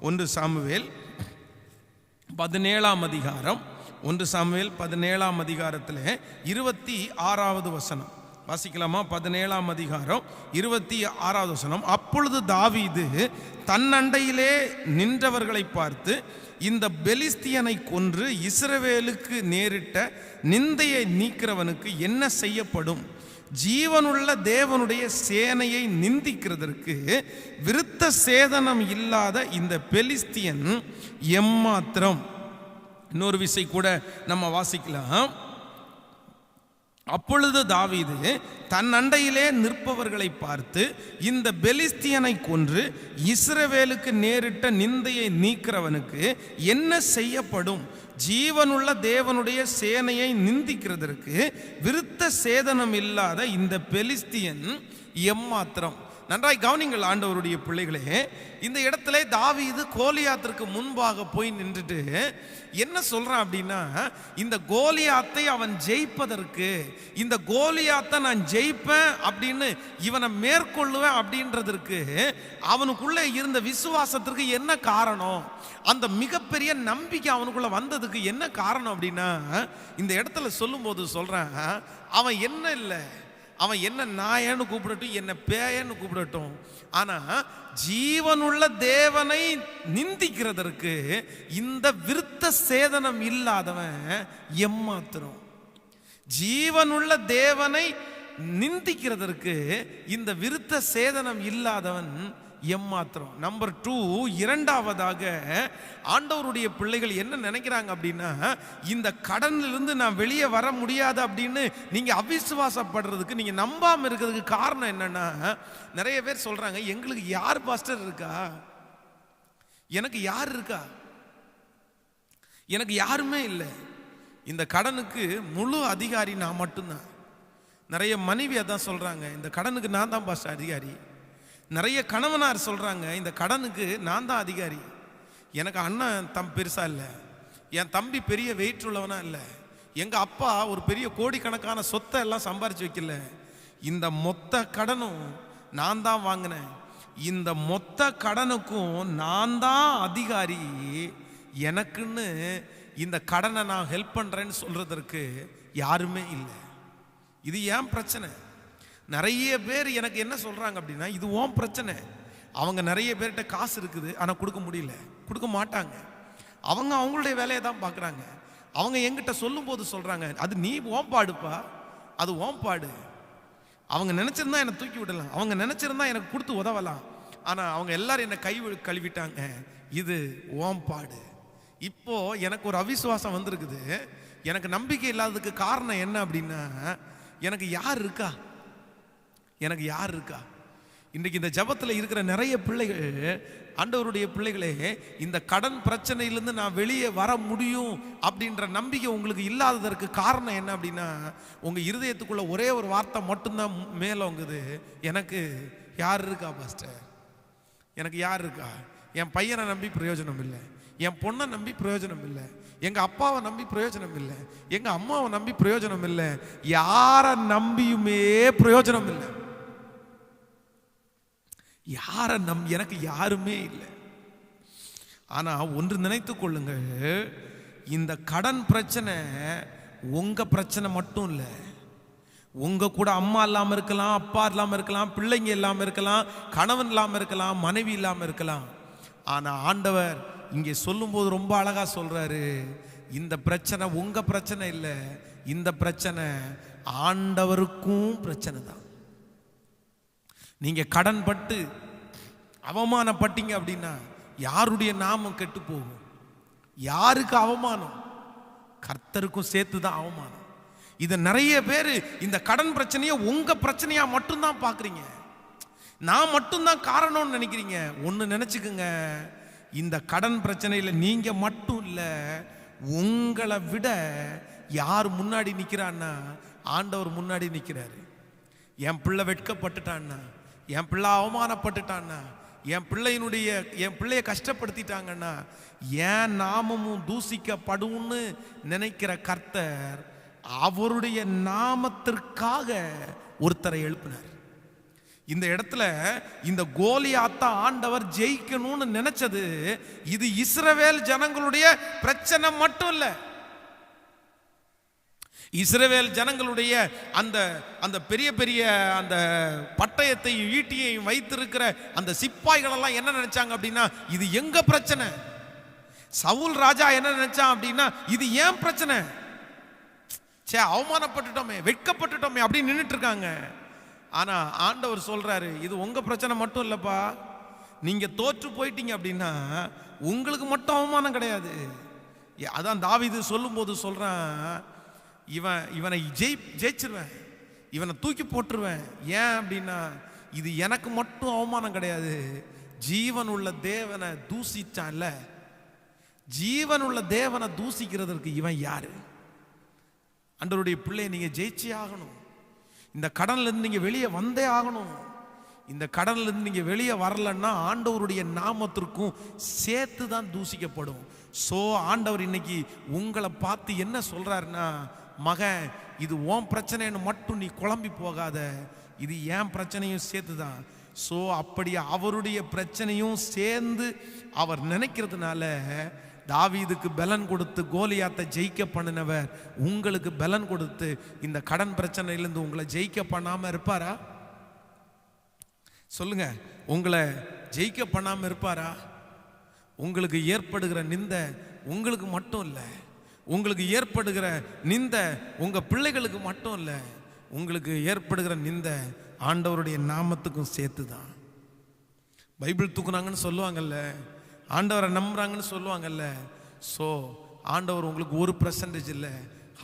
ஒன்று சாமுவேல் பதினேழாம் அதிகாரம். ஒன்று சாமுவேல் பதினேழாம் அதிகாரத்தில் இருபத்தி ஆறாவது வசனம். வாசிக்கலாமா? பதினேழாம் அதிகாரம் இருபத்தி ஆறாவது வசனம். அப்பொழுது தாவீது தன் அண்டையிலே நின்றவர்களை பார்த்து இந்த பெலிஸ்தியனை கொன்று இஸ்ரவேலுக்கு நேரிட்ட நிந்தையை நீக்கிறவனுக்கு என்ன செய்யப்படும்? ஜீவனுள்ள தேவனுடைய சேனையை நிந்திக்கிறதற்கு விருத்த சேதனம் இல்லாத இந்த பெலிஸ்தியன் எம்மாத்திரம். இன்னொரு விசை கூட நம்ம வாசிக்கலாம். அப்பொழுது தாவீது தன் அண்டையிலே நிற்பவர்களை பார்த்து இந்த பெலிஸ்தியனை கொன்று இஸ்ரவேலுக்கு நேரிட்ட நிந்தையை நீக்கிறவனுக்கு என்ன செய்யப்படும்? ஜீவனுள்ள தேவனுடைய சேனையை நிந்திக்கிறதற்கு விருத்த சேதனம் இல்லாத இந்த பெலிஸ்தியன் எம்மாத்திரம்? நன்றாய் கவனிங்கள் ஆண்டவருடைய பிள்ளைகளே இந்த இடத்துல தாவீது கோலியாத்திற்கு முன்பாக போய் நின்றுட்டு என்ன சொல்கிறான் அப்படின்னா இந்த கோலியாத்தை அவன் ஜெயிப்பதற்கு இந்த கோலியாத்தை நான் ஜெயிப்பேன் அப்படின்னு இவனை மேற்கொள்ளுவேன் அப்படின்றதற்கு அவனுக்குள்ளே இருந்த விசுவாசத்திற்கு என்ன காரணம்? அந்த மிகப்பெரிய நம்பிக்கை அவனுக்குள்ளே வந்ததுக்கு என்ன காரணம் அப்படின்னா இந்த இடத்துல சொல்லும்போது சொல்றேன் அவன் என்ன இல்லை? அவன் என்ன நாயன்னு கூப்பிடட்டும் என்ன பேயன்னு கூப்பிடட்டும். ஆனால் ஜீவனுள்ள தேவனை நிந்திக்கிறதற்கு இந்த விருத்த சேதனம் இல்லாதவன் எம்மாத்திரம். ஜீவனுள்ள தேவனை நிந்திக்கிறதற்கு இந்த விருத்த சேதனம் இல்லாதவன் எம்மாத்திரம். நம்பர் டூ இரண்டாவதாக ஆண்டவருடைய பிள்ளைகள் என்ன நினைக்கிறாங்க அப்படின்னா இந்த கடன்லேருந்து நான் வெளியே வர முடியாது அப்படின்னு நீங்கள் அவிசுவாசப்படுறதுக்கு நீங்கள் நம்பாமல் இருக்கிறதுக்கு காரணம் என்னென்னா நிறைய பேர் சொல்கிறாங்க எங்களுக்கு யார் பாஸ்டர் இருக்கா? எனக்கு யார் இருக்கா? எனக்கு யாருமே இல்லை. இந்த கடனுக்கு முழு அதிகாரி நான் மட்டும்தான். நிறைய மனைவி அதான் சொல்கிறாங்க இந்த கடனுக்கு நான் தான் பாஸ்டர் அதிகாரி. நிறைய கணவனார் சொல்கிறாங்க இந்த கடனுக்கு நான் தான் அதிகாரி. எனக்கு அண்ணன் தம் பெருசாக இல்லை. என் தம்பி பெரிய வெயிட் உள்ளவனா இல்லை. எங்கள் அப்பா ஒரு பெரிய கோடிக்கணக்கான சொத்தை எல்லாம் சம்பாரிச்சு வைக்கல. இந்த மொத்த கடனும் நான் தான் வாங்கினேன். இந்த மொத்த கடனுக்கும் நான் தான் அதிகாரி. எனக்குன்னு இந்த கடனை நான் ஹெல்ப் பண்ணுறேன்னு சொல்கிறதற்கு யாருமே இல்லை. இது ஏன் பிரச்சனை? நிறைய பேர் எனக்கு என்ன சொல்கிறாங்க அப்படின்னா இது ஓம் பிரச்சனை. அவங்க நிறைய பேர்கிட்ட காசு இருக்குது ஆனால் கொடுக்க முடியல. கொடுக்க மாட்டாங்க. அவங்க அவங்களுடைய வேலையை தான் பார்க்குறாங்க. அவங்க எங்கிட்ட சொல்லும்போது சொல்கிறாங்க அது நீ ஓம்பாடுப்பா அது ஓம்பாடு அவங்க நினச்சிருந்தா என்னை தூக்கி விடலாம். அவங்க நினச்சிருந்தா எனக்கு கொடுத்து உதவலாம். ஆனால் அவங்க எல்லாரும் என்னை கை வி- கழுவிட்டாங்க. இது ஓம் பாடு. இப்போ எனக்கு ஒரு அவிசுவாசம் வந்திருக்குது. எனக்கு நம்பிக்கை இல்லாததுக்கு காரணம் என்ன அப்படின்னா எனக்கு யார் இருக்கா? எனக்கு யார் இருக்கா? இன்றைக்கு இந்த ஜபத்தில் இருக்கிற நிறைய பிள்ளைகள் ஆண்டவருடைய பிள்ளைகளே இந்த கடன் பிரச்சனையிலேருந்து நான் வெளியே வர முடியும் அப்படின்ற நம்பிக்கை உங்களுக்கு இல்லாததற்கு காரணம் என்ன அப்படின்னா உங்கள் இருதயத்துக்குள்ள ஒரே ஒரு வார்த்தை மட்டும்தான் மேலோங்குது எனக்கு யார் இருக்கா பாஸ்டர் எனக்கு யார் இருக்கா? என் பையனை நம்பி பிரயோஜனம் இல்லை. என் பொண்ணை நம்பி பிரயோஜனம் இல்லை. எங்கள் அப்பாவை நம்பி பிரயோஜனம் இல்லை. எங்கள் அம்மாவை நம்பி பிரயோஜனம் இல்லை. யாரை நம்பியுமே பிரயோஜனம் இல்லை. யாரை நம் எனக்கு யாருமே இல்லை. ஆனால் ஒன்று நினைத்து கொள்ளுங்கள். இந்த கடன் பிரச்சனை உங்கள் பிரச்சனை மட்டும் இல்லை. உங்கள் கூட அம்மா இல்லாமல் இருக்கலாம் அப்பா இல்லாமல் இருக்கலாம் பிள்ளைங்க இல்லாமல் இருக்கலாம் கணவன் இல்லாமல் இருக்கலாம் மனைவி இல்லாமல் இருக்கலாம். ஆனால் ஆண்டவர் இங்கே சொல்லும்போது ரொம்ப அழகாக சொல்கிறாரு இந்த பிரச்சனை உங்கள் பிரச்சனை இல்லை. இந்த பிரச்சனை ஆண்டவருக்கும் பிரச்சனை தான். நீங்கள் கடன் பட்டு அவமானப்பட்டீங்க அப்படின்னா யாருடைய நாமம் கெட்டு போகும் யாருக்கு அவமானம்? கர்த்தருக்கும் சேர்த்து தான் அவமானம். இதை நிறைய பேர் இந்த கடன் பிரச்சனையை உங்கள் பிரச்சனையாக மட்டும்தான் பார்க்குறீங்க. நான் மட்டும்தான் காரணம்னு நினைக்கிறீங்க. ஒன்று நினச்சிக்கோங்க. இந்த கடன் பிரச்சனையில் நீங்கள் மட்டும் இல்லை உங்களை விட யார் முன்னாடி நிற்கிறான்னா ஆண்டவர் முன்னாடி நிற்கிறாரு என் பிள்ளை வெட்கப்பட்டுட்டான்னா என் பிள்ளை அவமானப்பட்டுட்டான்னா என் பிள்ளையினுடைய என் பிள்ளைய கஷ்டப்படுத்திட்டாங்கன்னா ஏன் நாமமும் தூசிக்கப்படும்னு நினைக்கிற கர்த்தர் அவருடைய நாமத்திற்காக ஒருத்தரை எழுப்பினார். இந்த இடத்துல இந்த கோலியாத்தா ஆண்டவர் ஜெயிக்கணும்னு நினைச்சது இது இஸ்ரவேல் ஜனங்களுடைய பிரச்சனை மட்டும் இல்லை. இஸ்ரவேல் ஜனங்களுடைய அந்த அந்த பெரிய பெரிய அந்த பட்டயத்தையும் ஈட்டியையும் வைத்திருக்கிற அந்த சிப்பாய்களெல்லாம் என்ன நினைச்சாங்க அப்படின்னா இது எங்க பிரச்சனை? சவுல் ராஜா என்ன நினைச்சான் அப்படின்னா இது ஏன் பிரச்சனை? சே அவமானப்பட்டுட்டோமே வெட்கப்பட்டுட்டோமே அப்படின்னு நின்றுட்டு இருக்காங்க ஆனால் ஆண்டவர் சொல்கிறாரு இது உங்கள் பிரச்சனை மட்டும் இல்லைப்பா. நீங்கள் தோற்று போயிட்டீங்க அப்படின்னா உங்களுக்கு மட்டும் அவமானம் கிடையாது. அதான் தாவிது சொல்லும்போது சொல்கிறேன் இவன் இவனை ஜெய் ஜெயிச்சிருவேன். இவனை தூக்கி போட்டுருவேன். ஏன் அப்படின்னா இது எனக்கு மட்டும் அவமானம் கிடையாது. ஜீவன் உள்ள தேவனை தூசிச்சான்ல. ஜீவன் உள்ள தேவனை தூசிக்கிறதற்கு இவன் யாரு? அண்டருடைய பிள்ளையை நீங்கள் ஜெயிச்சே ஆகணும். இந்த கடன்லேருந்து இருந்து வெளியே வந்தே ஆகணும். இந்த கடன்லேருந்து நீங்கள் வெளியே வரலன்னா ஆண்டவருடைய நாமத்திற்கும் சேர்த்து தான் தூசிக்கப்படும். ஸோ ஆண்டவர் இன்னைக்கு உங்களை பார்த்து என்ன சொல்கிறாருன்னா மகன் இது ஓன் பிரச்சனைன்னு மட்டும் நீ குழம்பி போகாத. இது ஏன் பிரச்சனையும் சேர்த்து தான் ஸோ அப்படி அவருடைய பிரச்சனையும் சேர்ந்து அவர் நினைக்கிறதுனால தாவீதுக்கு பலன் கொடுத்து கோலியாத்தை ஜெயிக்க பண்ணினவர் உங்களுக்கு பலன் கொடுத்து இந்த கடன் பிரச்சனையிலேருந்து உங்களை ஜெயிக்க பண்ணாமல் இருப்பாரா? சொல்லுங்க உங்களை ஜெயிக்க பண்ணாமல் இருப்பாரா? உங்களுக்கு ஏற்படுகிற நிந்த உங்களுக்கு மட்டும் இல்லை. உங்களுக்கு ஏற்படுகிற நிந்த உங்கள் பிள்ளைகளுக்கு மட்டும் இல்லை உங்களுக்கு ஏற்படுகிற நிந்த ஆண்டவருடைய நாமத்துக்கும் சேர்த்து தான் பைபிள் தூக்குனாங்கன்னு சொல்லுவாங்கல்ல ஆண்டவரை நம்புறாங்கன்னு சொல்லுவாங்கல்ல ஸோ ஆண்டவர் உங்களுக்கு ஒரு பர்சன்டேஜ் இல்லை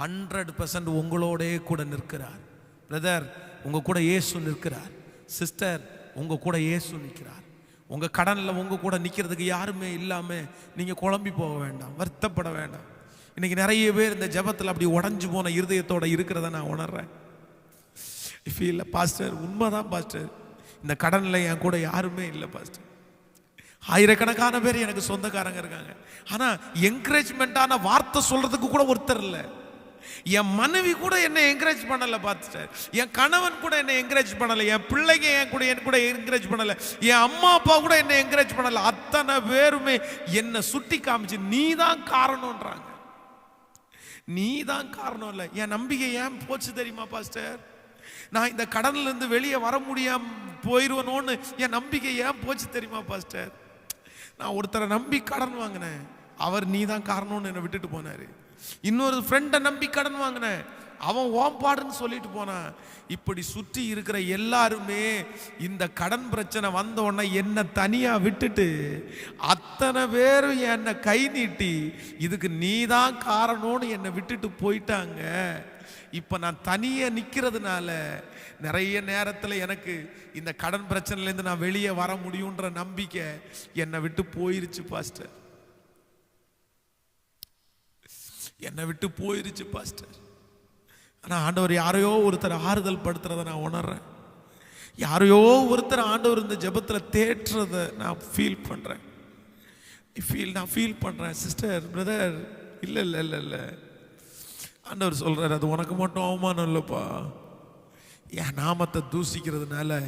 ஹண்ட்ரட் பர்சன்ட் உங்களோடே கூட நிற்கிறார். பிரதர் உங்கள் கூட இயேசு நிற்கிறார். சிஸ்டர் உங்கள் கூட இயேசு நிற்கிறார். உங்கள் கடனில் உங்கள் கூட நிற்கிறதுக்கு யாருமே இல்லாமல் நீங்கள் குழம்பி போக வேண்டாம் வருத்தப்பட வேண்டாம். இன்னைக்கு நிறைய பேர் இந்த ஜெபத்தில் அப்படி உடஞ்சு போன இருதயத்தோட இருக்கிறத நான் உணர்றேன். இல்லை பாஸ்டர் உண்மைதான் பாஸ்டர் இந்த கடனில் என் கூட யாருமே இல்லை பாஸ்டர் ஆயிரக்கணக்கான பேர் எனக்கு சொந்தக்காரங்க இருக்காங்க. ஆனால் என்கரேஜ்மெண்ட்டான வார்த்தை சொல்றதுக்கு கூட ஒருத்தர் இல்லை. என் மனைவி கூட என்னை என்கரேஜ் பண்ணலை பார்த்துட்டார் என் கணவன் கூட என்னை என்கரேஜ் பண்ணலை. என் பிள்ளைங்க என் கூட என் கூட என்கரேஜ் பண்ணலை. என் அம்மா அப்பா கூட என்னை என்கரேஜ் பண்ணலை. அத்தனை பேருமே என்னை சுட்டி காமிச்சு நீ தான் காரணன்றாங்க நீ தான் காரணம் இல்லை. என் நம்பிக்கை ஏன் போச்சு தெரியுமா பாஸ்டர்? நான் இந்த கடன்ல இருந்து வெளியே வர முடியாம போயிடுவனோன்னு என் நம்பிக்கை ஏன் போச்சு தெரியுமா பாஸ்டர்? நான் ஒருத்தரை நம்பி கடன் வாங்கினேன். அவர் நீ தான் காரணம்னு என்னை விட்டுட்டு போனார். இன்னொரு ஃப்ரெண்டை நம்பி கடன் வாங்கினேன். அவன் ஓம்பாடுன்னு சொல்லிட்டு போனான். இப்படி சுற்றி இருக்கிற எல்லாருமே இந்த கடன் பிரச்சனை வந்த உடனே என்னை தனியாக விட்டுட்டு அத்தனை பேரும் என்னை கை நீட்டி இதுக்கு நீ தான் காரணம்னு என்னை விட்டுட்டு போயிட்டாங்க. இப்போ நான் தனியாக நிற்கிறதுனால நிறைய நேரத்தில் எனக்கு இந்த கடன் பிரச்சனையிலேருந்து நான் வெளியே வர முடியுன்ற நம்பிக்கை என்னை விட்டு போயிருச்சு பாஸ்டர். என்னை விட்டு போயிருச்சு பாஸ்டர். ஆனால் ஆண்டவர் யாரையோ ஒருத்தர் ஆறுதல் படுத்துறதை நான் உணர்றேன். யாரையோ ஒருத்தர் ஆண்டவர் இந்த ஜெபத்தில் தேற்றுறதை நான் ஃபீல் பண்ணுறேன் ஃபீல் நான் ஃபீல் பண்ணுறேன் சிஸ்டர் பிரதர் இல்லை இல்லை இல்லை இல்லை. ஆண்டவர் சொல்கிறார் அது உனக்கு மட்டும் அவமானம் இல்லைப்பா. என் நாமத்தை தூசிக்கிறதுனால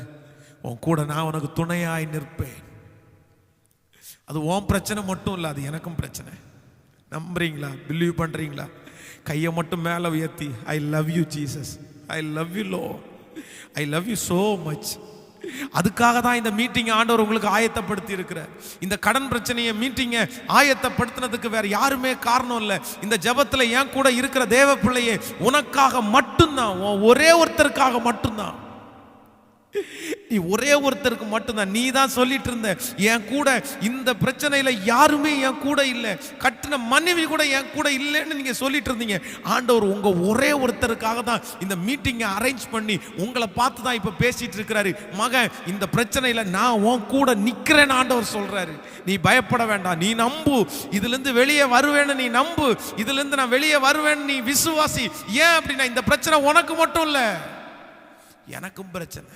உன் கூட நான் உனக்கு துணையாய் நிற்பேன். அது உன் பிரச்சனை மட்டும் இல்லை அது எனக்கும் பிரச்சனை. நம்புறீங்களா? பிலீவ் பண்ணுறீங்களா கையை மட்டும் மேலே உயர்த்தி I love you Jesus I love you Lord I love you so much அதுக்காக தான் இந்த மீட்டிங் ஆண்டவர் உங்களுக்கு ஆயத்தப்படுத்தி இருக்கிறார். இந்த கடன் பிரச்சனையை மீட்டிங்கை ஆயத்தப்படுத்தினதுக்கு வேற யாருமே காரணம் இல்லை. இந்த ஜபத்தில் என் கூட இருக்கிற தேவ பிள்ளையே உனக்காக மட்டும்தான் ஒரே ஒருத்தருக்காக மட்டும்தான். ஒரே ஒருத்தருக்கு மட்டும்தான். நீ தான் சொல்லிட்டு இருந்த என் கூட இந்த பிரச்சனையில் யாருமே என் கூட இல்லை. கட்டின மனைவி கூட என் கூட இல்லைன்னு நீங்கள் சொல்லிட்டு இருந்தீங்க ஆண்டவர் உங்கள் ஒரே ஒருத்தருக்காக தான் இந்த மீட்டிங்கை அரேஞ்ச் பண்ணி உங்களை பார்த்து தான் இப்போ பேசிகிட்டு இருக்கிறாரு மகன் இந்த பிரச்சனையில் நான் உன் கூட நிற்கிறேன்னு ஆண்டவர் சொல்கிறாரு நீ பயப்பட வேண்டாம். நீ நம்பு. இதுலேருந்து வெளியே வருவேன்னு நீ நம்பு. இதுலேருந்து நான் வெளியே வருவேன்னு நீ விசுவாசி. ஏன் அப்படின்னா இந்த பிரச்சனை உனக்கு மட்டும் இல்லை. எனக்கும் பிரச்சனை.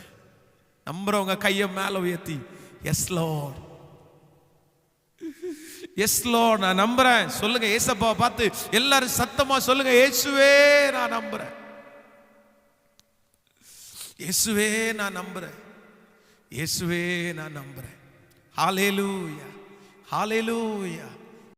நம்புறவங்க கையை மேலே உயர்த்தி எஸ் லார்ட் எஸ் லார்ட் நான் நம்புறேன். சொல்லுங்க ஏசப்பா பார்த்து எல்லாரும் சத்தமா சொல்லுங்க இயேசுவே நான் நம்புறேன். இயேசுவே நான் நம்புறேன். இயேசுவே நான் நம்புறேன். Hallelujah hallelujah